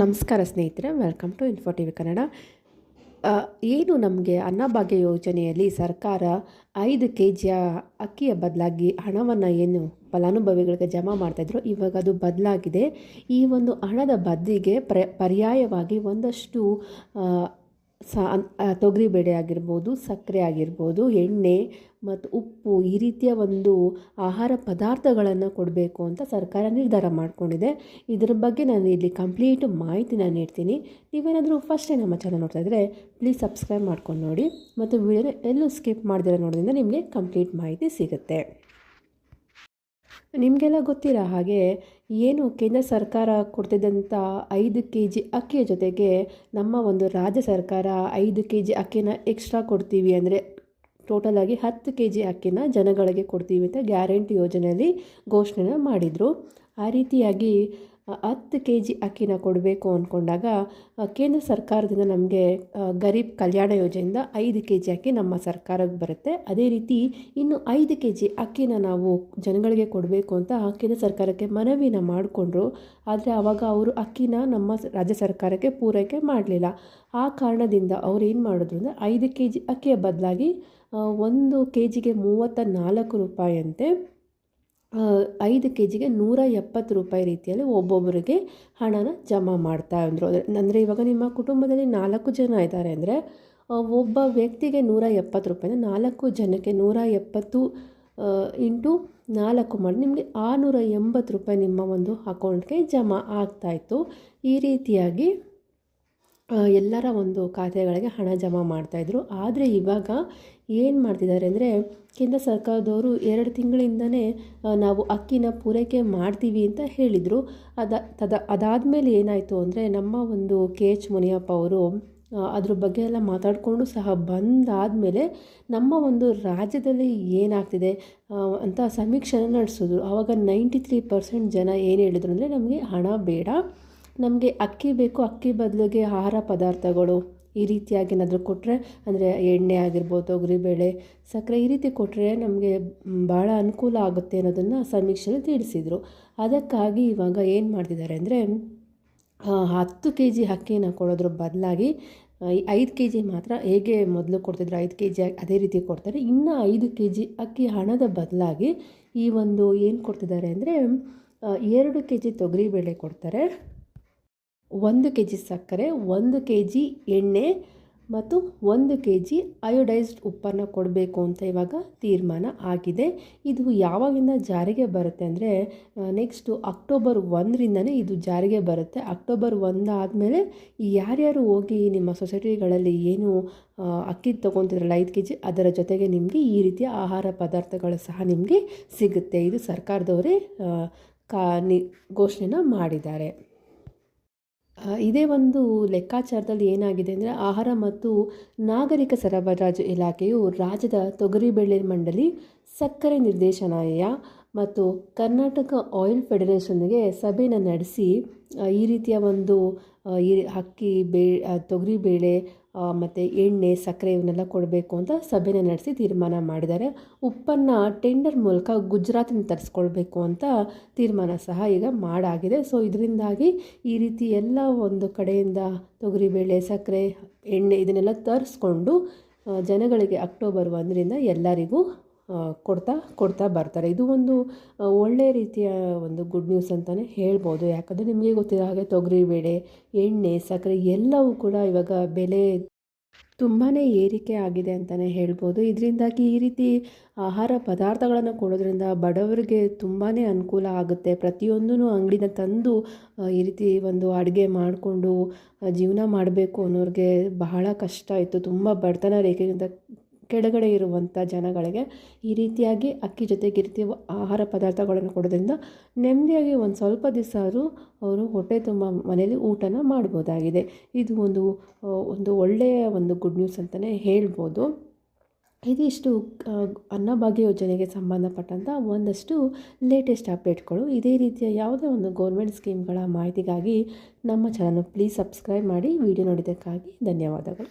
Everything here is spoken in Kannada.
ನಮಸ್ಕಾರ ಸ್ನೇಹಿತರೆ welcome to info T V Kannada ಏನು ನಮಗೆ ಅನ್ನಭಾಗ್ಯ ಯೋಜನೆಯಲ್ಲಿ ಸರ್ಕಾರ ಐದು ಕೆ ಜಿಯ ಅಕ್ಕಿಯ ಬದಲಾಗಿ ಹಣವನ್ನು ಏನು ಫಲಾನುಭವಿಗಳಿಗೆ ಜಮಾ ಮಾಡ್ತಾಯಿದ್ರು ಇವಾಗ ಅದು ಬದಲಾಗಿದೆ. ಈ ಒಂದು ಹಣದ ಬದಲಿಗೆ ಪ್ರ ಪರ್ಯಾಯವಾಗಿ ಒಂದಷ್ಟು ಸ ತೊಗರಿಬೇಳೆ ಆಗಿರ್ಬೋದು, ಸಕ್ಕರೆ ಆಗಿರ್ಬೋದು, ಎಣ್ಣೆ ಮತ್ತು ಉಪ್ಪು ಈ ರೀತಿಯ ಒಂದು ಆಹಾರ ಪದಾರ್ಥಗಳನ್ನು ಕೊಡಬೇಕು ಅಂತ ಸರ್ಕಾರ ನಿರ್ಧಾರ ಮಾಡಿಕೊಂಡಿದೆ. ಇದರ ಬಗ್ಗೆ ನಾನು ಇಲ್ಲಿ ಕಂಪ್ಲೀಟ್ ಮಾಹಿತಿನ ನೀಡ್ತೀನಿ. ನೀವೇನಾದರೂ ಫಸ್ಟೇ ನಮ್ಮ ಚಾನಲ್ ನೋಡ್ತಾ ಇದ್ದರೆ ಪ್ಲೀಸ್ ಸಬ್ಸ್ಕ್ರೈಬ್ ಮಾಡ್ಕೊಂಡು ನೋಡಿ. ಮತ್ತು ವಿಡಿಯೋನ ಎಲ್ಲೂ ಸ್ಕಿಪ್ ಮಾಡ್ದಿರ ನೋಡೋದ್ರಿಂದ ನಿಮಗೆ ಕಂಪ್ಲೀಟ್ ಮಾಹಿತಿ ಸಿಗುತ್ತೆ. ನಿಮಗೆಲ್ಲ ಗೊತ್ತಿರೋ ಹಾಗೆ ಏನು ಕೇಂದ್ರ ಸರ್ಕಾರ ಕೊಡ್ತಿದ್ದಂಥ ಐದು ಕೆ ಜಿ ಅಕ್ಕಿಯ ಜೊತೆಗೆ ನಮ್ಮ ಒಂದು ರಾಜ್ಯ ಸರ್ಕಾರ ಐದು ಕೆ ಜಿ ಅಕ್ಕಿನ ಎಕ್ಸ್ಟ್ರಾ ಕೊಡ್ತೀವಿ ಅಂದರೆ ಟೋಟಲಾಗಿ ಹತ್ತು ಕೆ ಜಿ ಅಕ್ಕಿನ ಜನಗಳಿಗೆ ಕೊಡ್ತೀವಿ ಅಂತ ಗ್ಯಾರಂಟಿ ಯೋಜನೆಯಲ್ಲಿ ಘೋಷಣೆನ ಮಾಡಿದರು. ಆ ರೀತಿಯಾಗಿ ಹತ್ತು ಕೆ ಜಿ ಅಕ್ಕಿನ ಕೊಡಬೇಕು ಅಂದ್ಕೊಂಡಾಗ ಕೇಂದ್ರ ಸರ್ಕಾರದಿಂದ ನಮಗೆ ಗರೀಬ್ ಕಲ್ಯಾಣ ಯೋಜನೆಯಿಂದ ಐದು ಕೆ ಜಿ ಅಕ್ಕಿ ನಮ್ಮ ಸರ್ಕಾರಕ್ಕೆ ಬರುತ್ತೆ. ಅದೇ ರೀತಿ ಇನ್ನು ಐದು ಕೆ ಜಿ ಅಕ್ಕಿನ ನಾವು ಜನಗಳಿಗೆ ಕೊಡಬೇಕು ಅಂತ ಕೇಂದ್ರ ಸರ್ಕಾರಕ್ಕೆ ಮನವಿನ ಮಾಡಿಕೊಂಡ್ರು. ಆದರೆ ಆವಾಗ ಅವರು ಅಕ್ಕಿನ ನಮ್ಮ ರಾಜ್ಯ ಸರ್ಕಾರಕ್ಕೆ ಪೂರೈಕೆ ಮಾಡಲಿಲ್ಲ. ಆ ಕಾರಣದಿಂದ ಅವ್ರು ಏನು ಮಾಡಿದ್ರು ಅಂದರೆ, ಐದು ಕೆ ಜಿ ಅಕ್ಕಿಯ ಬದಲಾಗಿ ಒಂದು ಕೆ ಜಿಗೆ ಮೂವತ್ತ ನಾಲ್ಕು ರೂಪಾಯಿಯಂತೆ ಐದು ಕೆ ಜಿಗೆ ನೂರ ಎಪ್ಪತ್ತು ರೂಪಾಯಿ ರೀತಿಯಲ್ಲಿ ಒಬ್ಬೊಬ್ಬರಿಗೆ ಹಣನ ಜಮಾ ಮಾಡ್ತಾ ಇದ್ರು. ಅಂದರೆ ಇವಾಗ ನಿಮ್ಮ ಕುಟುಂಬದಲ್ಲಿ ನಾಲ್ಕು ಜನ ಇದ್ದಾರೆ ಅಂದರೆ ಒಬ್ಬ ವ್ಯಕ್ತಿಗೆ ನೂರ ಎಪ್ಪತ್ತು ರೂಪಾಯಿ ನಾಲ್ಕು ಜನಕ್ಕೆ ನೂರ ಎಪ್ಪತ್ತು ಇಂಟು ನಾಲ್ಕು ಮಾಡಿ ನಿಮಗೆ ಆರುನೂರ ಎಂಬತ್ತು ರೂಪಾಯಿ ನಿಮ್ಮ ಒಂದು ಅಕೌಂಟ್ಗೆ ಜಮಾ ಆಗ್ತಾಯಿತ್ತು ಈ ರೀತಿಯಾಗಿ ಎಲ್ಲರ ಒಂದು ಖಾತೆಗಳಿಗೆ ಹಣ ಜಮಾ ಮಾಡ್ತಾಯಿದ್ರು ಆದರೆ ಇವಾಗ ಏನು ಮಾಡ್ತಿದ್ದಾರೆ ಅಂದರೆ, ಕೇಂದ್ರ ಸರ್ಕಾರದವರು ಎರಡು ತಿಂಗಳಿಂದನೇ ನಾವು ಅಕ್ಕಿನ ಪೂರೈಕೆ ಮಾಡ್ತೀವಿ ಅಂತ ಹೇಳಿದರು. ಅದ, ತದ, ಅದಾದಮೇಲೆ ಏನಾಯಿತು ಅಂದರೆ, ನಮ್ಮ ಒಂದು ಕೆ ಎಚ್ ಮುನಿಯಪ್ಪ ಅವರು ಅದ್ರ ಬಗ್ಗೆ ಎಲ್ಲ ಮಾತಾಡಿಕೊಂಡು ಸಹ ಬಂದಾದಮೇಲೆ ನಮ್ಮ ಒಂದು ರಾಜ್ಯದಲ್ಲಿ ಏನಾಗ್ತಿದೆ ಅಂತ ಸಮೀಕ್ಷೆ ನಡೆಸಿದ್ರು. ಆವಾಗ ನೈಂಟಿ ತ್ರೀ ಪರ್ಸೆಂಟ್ ಜನ ಏನು ಹೇಳಿದ್ರು ಅಂದರೆ, ನಮಗೆ ಹಣ ಬೇಡ ನಮಗೆ ಅಕ್ಕಿ ಬೇಕು, ಅಕ್ಕಿ ಬದಲಿಗೆ ಆಹಾರ ಪದಾರ್ಥಗಳು. ಈ ರೀತಿಯಾಗಿ ಏನಾದರೂ ಕೊಟ್ಟರೆ ಅಂದರೆ ಎಣ್ಣೆ ಆಗಿರ್ಬೋದು ತೊಗರಿಬೇಳೆ ಸಕ್ಕರೆ, ಈ ರೀತಿ ಕೊಟ್ಟರೆ ನಮಗೆ ಭಾಳ ಅನುಕೂಲ ಆಗುತ್ತೆ ಅನ್ನೋದನ್ನು ಸಮೀಕ್ಷೆಯಲ್ಲಿ ತಿಳಿಸಿದರು. ಅದಕ್ಕಾಗಿ ಇವಾಗ ಏನು ಮಾಡ್ತಿದ್ದಾರೆ ಅಂದರೆ ಹತ್ತು ಕೆ ಜಿ ಅಕ್ಕಿನ ಕೊಡೋದ್ರ ಬದಲಾಗಿ ಐದು ಕೆ ಜಿ ಮಾತ್ರ ಹೇಗೆ ಮೊದಲು ಕೊಡ್ತಿದ್ರು, ಐದು ಕೆ ಜಿ ಅದೇ ರೀತಿ ಕೊಡ್ತಾರೆ. ಇನ್ನು ಐದು ಕೆ ಜಿ ಅಕ್ಕಿ ಹಣದ ಬದಲಾಗಿ ಈ ಒಂದು ಏನು ಕೊಡ್ತಿದ್ದಾರೆ ಅಂದರೆ ಎರಡು ಕೆ ಜಿ ತೊಗರಿಬೇಳೆ ಕೊಡ್ತಾರೆ. ಒಂದು ಕೆ ಜಿ ಸಕ್ಕರೆ, ಒಂದು ಕೆ ಜಿ ಎಣ್ಣೆ ಮತ್ತು ಒಂದು ಕೆ ಜಿ ಅಯೋಡೈಸ್ಡ್ ಉಪ್ಪನ್ನು ಕೊಡಬೇಕು ಅಂತ ಇವಾಗ ತೀರ್ಮಾನ ಆಗಿದೆ. ಇದು ಯಾವಾಗಿಂದ ಜಾರಿಗೆ ಬರುತ್ತೆ ಅಂದರೆ ನೆಕ್ಸ್ಟು ಅಕ್ಟೋಬರ್ ಒಂದರಿಂದನೇ ಇದು ಜಾರಿಗೆ ಬರುತ್ತೆ. ಅಕ್ಟೋಬರ್ ಒಂದಾದಮೇಲೆ ಯಾರ್ಯಾರು ಹೋಗಿ ನಿಮ್ಮ ಸೊಸೈಟಿಗಳಲ್ಲಿ ಏನು ಅಕ್ಕಿ ತೊಗೊತಿದ್ರಲ್ಲ ಐದು ಕೆ ಜಿ ಅದರ ಜೊತೆಗೆ ನಿಮಗೆ ಈ ರೀತಿಯ ಆಹಾರ ಪದಾರ್ಥಗಳು ಸಹ ನಿಮಗೆ ಸಿಗುತ್ತೆ. ಇದು ಸರ್ಕಾರದವರೇ ಕಾ, ನಿ, ಘೋಷಣೆನ ಮಾಡಿದ್ದಾರೆ. ಇದೇ ಒಂದು ಲೆಕ್ಕಾಚಾರದಲ್ಲಿ ಏನಾಗಿದೆ ಅಂದರೆ ಆಹಾರ ಮತ್ತು ನಾಗರಿಕ ಸರಬರಾಜು ಇಲಾಖೆಯು ರಾಜ್ಯದ ತೊಗರಿಬೇಳೆ ಮಂಡಳಿ, ಸಕ್ಕರೆ ನಿರ್ದೇಶನಾಲಯ ಮತ್ತು ಕರ್ನಾಟಕ ಆಯಿಲ್ ಫೆಡರೇಷನ್ಗೆ ಸಭೆಯನ್ನು ನಡೆಸಿ ಈ ರೀತಿಯ ಒಂದು ಈ ಅಕ್ಕಿ ಬೇ ತೊಗರಿಬೇಳೆ ಮತ್ತು ಎಣ್ಣೆ, ಸಕ್ಕರೆ ಇವನ್ನೆಲ್ಲ ಕೊಡಬೇಕು ಅಂತ ಸಭೆನ ನಡೆಸಿ ತೀರ್ಮಾನ ಮಾಡಿದ್ದಾರೆ. ಉಪ್ಪನ್ನು ಟೆಂಡರ್ ಮೂಲಕ ಗುಜರಾತಿನ ತರಿಸ್ಕೊಳ್ಬೇಕು ಅಂತ ತೀರ್ಮಾನ ಸಹ ಈಗ ಮಾಡಾಗಿದೆ. ಸೊ ಇದರಿಂದಾಗಿ ಈ ರೀತಿ ಎಲ್ಲ ಒಂದು ಕಡೆಯಿಂದ ತೊಗರಿಬೇಳೆ ಸಕ್ಕರೆ, ಎಣ್ಣೆ ಇದನ್ನೆಲ್ಲ ತರಿಸ್ಕೊಂಡು ಜನಗಳಿಗೆ ಅಕ್ಟೋಬರ್ ಒಂದರಿಂದ ಎಲ್ಲರಿಗೂ ಕೊಡ್ತಾ ಕೊಡ್ತಾ ಬರ್ತಾರೆ. ಇದು ಒಂದು ಒಳ್ಳೆ ರೀತಿಯ ಒಂದು ಗುಡ್ ನ್ಯೂಸ್ ಅಂತಲೇ ಹೇಳ್ಬೋದು. ಯಾಕಂದರೆ ನಿಮಗೆ ಗೊತ್ತಿರೋ ಹಾಗೆ ತೊಗರಿಬೇಳೆ ಎಣ್ಣೆ, ಸಕ್ಕರೆ ಎಲ್ಲವೂ ಕೂಡ ಇವಾಗ ಬೆಲೆ ತುಂಬಾ ಏರಿಕೆ ಆಗಿದೆ ಅಂತಲೇ ಹೇಳ್ಬೋದು. ಇದರಿಂದಾಗಿ ಈ ರೀತಿ ಆಹಾರ ಪದಾರ್ಥಗಳನ್ನು ಕೊಡೋದ್ರಿಂದ ಬಡವರಿಗೆ ತುಂಬಾ ಅನುಕೂಲ ಆಗುತ್ತೆ. ಪ್ರತಿಯೊಂದೂ ಅಂಗಡಿನ ತಂದು ಈ ರೀತಿ ಒಂದು ಅಡುಗೆ ಮಾಡಿಕೊಂಡು ಜೀವನ ಮಾಡಬೇಕು ಅನ್ನೋರಿಗೆ ಬಹಳ ಕಷ್ಟ ಇತ್ತು. ತುಂಬ ಬಡತನ ರೇಖೆಗಿಂತ ಕೆಳಗಡೆ ಇರುವಂಥ ಜನಗಳಿಗೆ ಈ ರೀತಿಯಾಗಿ ಅಕ್ಕಿ ಜೊತೆಗೆ ರೀತಿ ಆಹಾರ ಪದಾರ್ಥಗಳನ್ನು ಕೊಡೋದ್ರಿಂದ ನೆಮ್ಮದಿಯಾಗಿ ಒಂದು ಸ್ವಲ್ಪ ದಿವಸ ಆದರೂ ಅವರು ಹೊಟ್ಟೆ ತುಂಬ ಮನೆಯಲ್ಲಿ ಊಟನ ಮಾಡ್ಬೋದಾಗಿದೆ. ಇದು ಒಂದು ಒಂದು ಒಳ್ಳೆಯ ಒಂದು ಗುಡ್ ನ್ಯೂಸ್ ಅಂತಲೇ ಹೇಳ್ಬೋದು. ಇದಿಷ್ಟು ಅನ್ನಭಾಗ್ಯ ಯೋಜನೆಗೆ ಸಂಬಂಧಪಟ್ಟಂಥ ಒಂದಷ್ಟು ಲೇಟೆಸ್ಟ್ ಅಪ್ಡೇಟ್ಗಳು ಇದೇ ರೀತಿಯ ಯಾವುದೇ ಒಂದು ಗೌರ್ಮೆಂಟ್ ಸ್ಕೀಮ್ಗಳ ಮಾಹಿತಿಗಾಗಿ ನಮ್ಮ ಚಾನಲ್ ಪ್ಲೀಸ್ ಸಬ್ಸ್ಕ್ರೈಬ್ ಮಾಡಿ. ವಿಡಿಯೋ ನೋಡಿದ್ದಕ್ಕಾಗಿ ಧನ್ಯವಾದಗಳು.